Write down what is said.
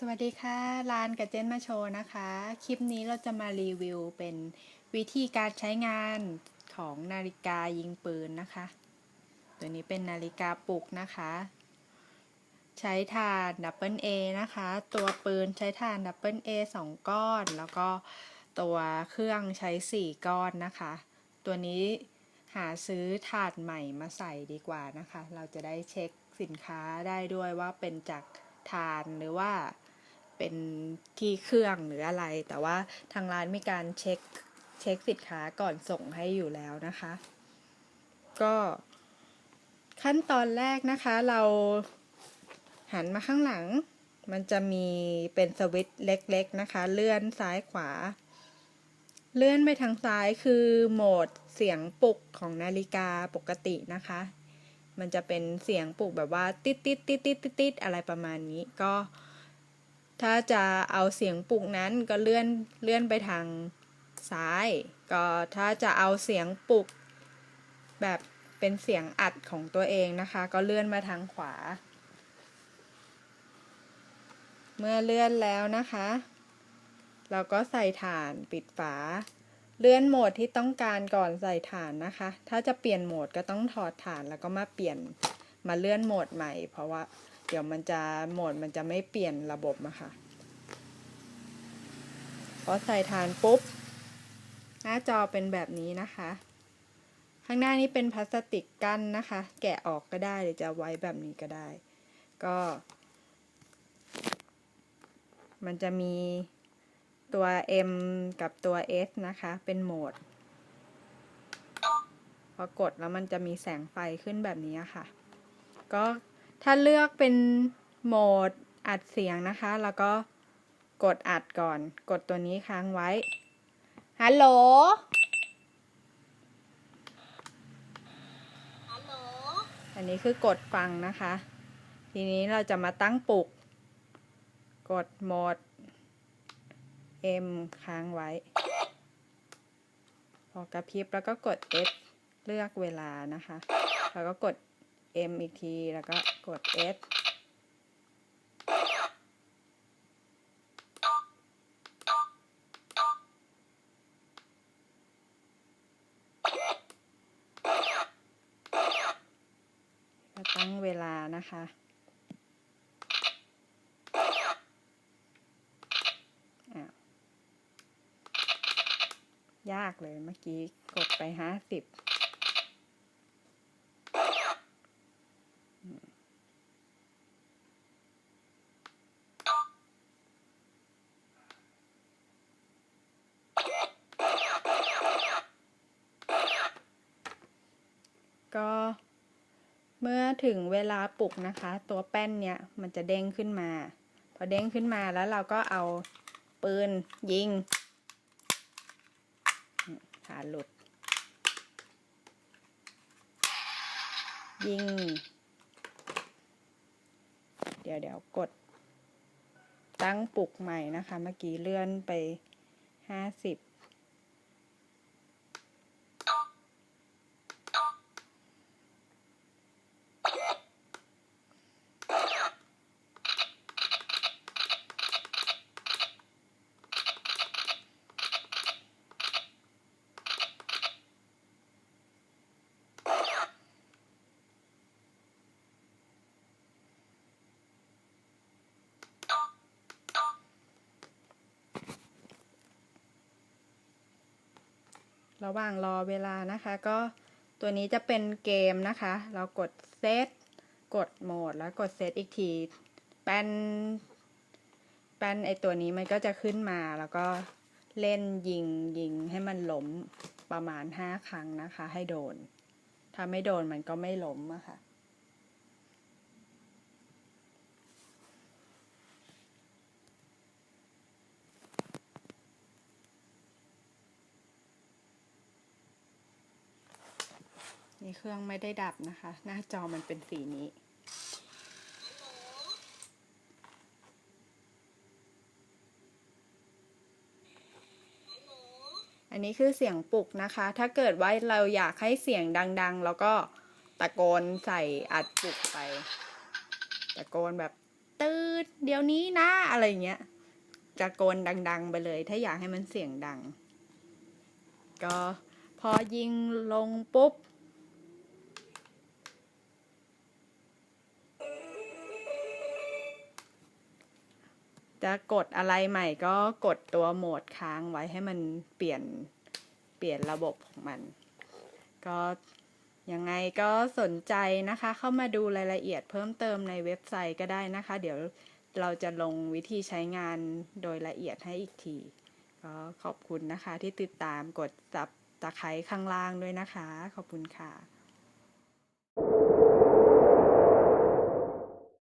สวัสดีค่ะร้านกับเจนมาโชว์นะคะ คลิปนี้เราจะมารีวิวเป็นวิธีการใช้งานของนาฬิกายิงปืนนะคะ ตัวนี้เป็นนาฬิกาปลุกนะคะ ใช้ถ่านดับเบิลเอนะคะ ตัวปืนใช้ถ่านดับเบิลเอสองก้อน แล้วก็ตัวเครื่องใช้4ก้อนนะคะ ตัวนี้หาซื้อถ่านใหม่มาใส่ดีกว่านะคะ เราจะได้เช็คสินค้าได้ด้วยว่าเป็นจากถ่านหรือว่า เป็นที่เครื่องหรืออะไร แต่ว่าทางร้านมีการเช็คเช็คสินค้าก่อนส่งให้อยู่แล้วนะคะ ก็ขั้นตอนแรกนะคะเราหันมาข้างหลัง มันจะมีเป็นสวิตช์เล็ก ๆ นะคะ เลื่อนซ้ายขวา เลื่อนไปทางซ้ายคือโหมดเสียงปลุกของนาฬิกาปกตินะคะ มันจะเป็นเสียงปลุกแบบว่าติดติดติดติดติดติดอะไรประมาณนี้ก็ ถ้าจะเอาเสียงปลุกนั้นก็เลื่อนเลื่อนไปทางซ้าย ก็ถ้าจะเอาเสียงปลุก แบบเป็นเสียงอัดของตัวเองนะคะ ก็เลื่อนมาทางขวา เมื่อเลื่อนแล้วนะคะ เราก็ใส่ถ่านปิดฝา เลื่อนโหมดที่ต้องการก่อนใส่ถ่านนะคะ ถ้าจะเปลี่ยนโหมดก็ต้องถอดถ่านแล้วก็มาเปลี่ยนมาเลื่อนโหมดใหม่ เพราะว่า เดี๋ยวมันจะโหมดมันจะไม่เปลี่ยนระบบอะค่ะพอใส่ถ่านปุ๊บ หน้าจอเป็นแบบนี้นะคะ ข้างหน้านี้เป็นพลาสติกกั้นนะคะ แกะออกก็ได้หรือจะไว้แบบนี้ก็ได้ ก็ มันจะมีตัว M กับตัว S นะคะ เป็นโหมด พอกดแล้วมันจะมีแสงไฟขึ้นแบบนี้ค่ะ ก็ ถ้าเลือกเป็นโหมดอัดเสียงนะคะ แล้วก็กดอัดก่อน กดตัวนี้ค้างไว้ ฮัลโหล ฮัลโหล อันนี้คือกดฟังนะคะ ทีนี้เราจะมาตั้งปลุก กดโหมด M ค้างไว้ พอกระพริบแล้วก็กด S เลือกเวลานะคะ แล้วก็กด M อีกที แล้วก็กด S ตั้งเวลานะคะายากเลยเมื่อกี้กดไปห้าสิบ ก็เมื่อถึงเวลาปลุกนะคะ ตัวแป้นเนี้ยมันจะเด้งขึ้นมา พอเด้งขึ้นมาแล้วเราก็เอาปืนยิงขาหลุด ยิง เดี๋ยวเดี๋ยวกดตั้งปลุกใหม่นะคะ เมื่อกี้เลื่อนไปห้าสิบ ระหว่างรอเวลานะคะ ก็ตัวนี้จะเป็นเกมนะคะ เรากดเซตกดโหมดแล้วกดเซตอีกทีแป้นแป้นไอตัวนี้มันก็จะขึ้นมาแล้วก็เล่นยิงยิงให้มันล้มประมาณห้าครั้งนะคะ ให้โดน ถ้าไม่โดนมันก็ไม่ล้มอะค่ะ นี่เครื่องไม่ได้ดับนะคะ หน้าจอมันเป็นสีนี้ อันนี้คือเสียงปลุกนะคะ ถ้าเกิดว่าเราอยากให้เสียงดัง ๆ แล้วก็ตะโกนใส่อัดปลุกไป ตะโกนแบบตื่นเดี๋ยวนี้นะ อะไรเงี้ยจะโกนดัง ๆ ไปเลย ถ้าอยากให้มันเสียงดัง ก็พอยิงลงปุ๊บ จะกดอะไรใหม่ก็กดตัวโหมดค้างไว้ให้มันเปลี่ยนเปลี่ยนระบบของมัน ก็ยังไงก็สนใจนะคะ เข้ามาดูรายละเอียดเพิ่มเติมในเว็บไซต์ก็ได้นะคะ เดี๋ยวเราจะลงวิธีใช้งานโดยละเอียดให้อีกทีก็ขอบคุณนะคะที่ติดตามกดซับตะไคร้ข้างล่างด้วยนะคะ ขอบคุณค่ะ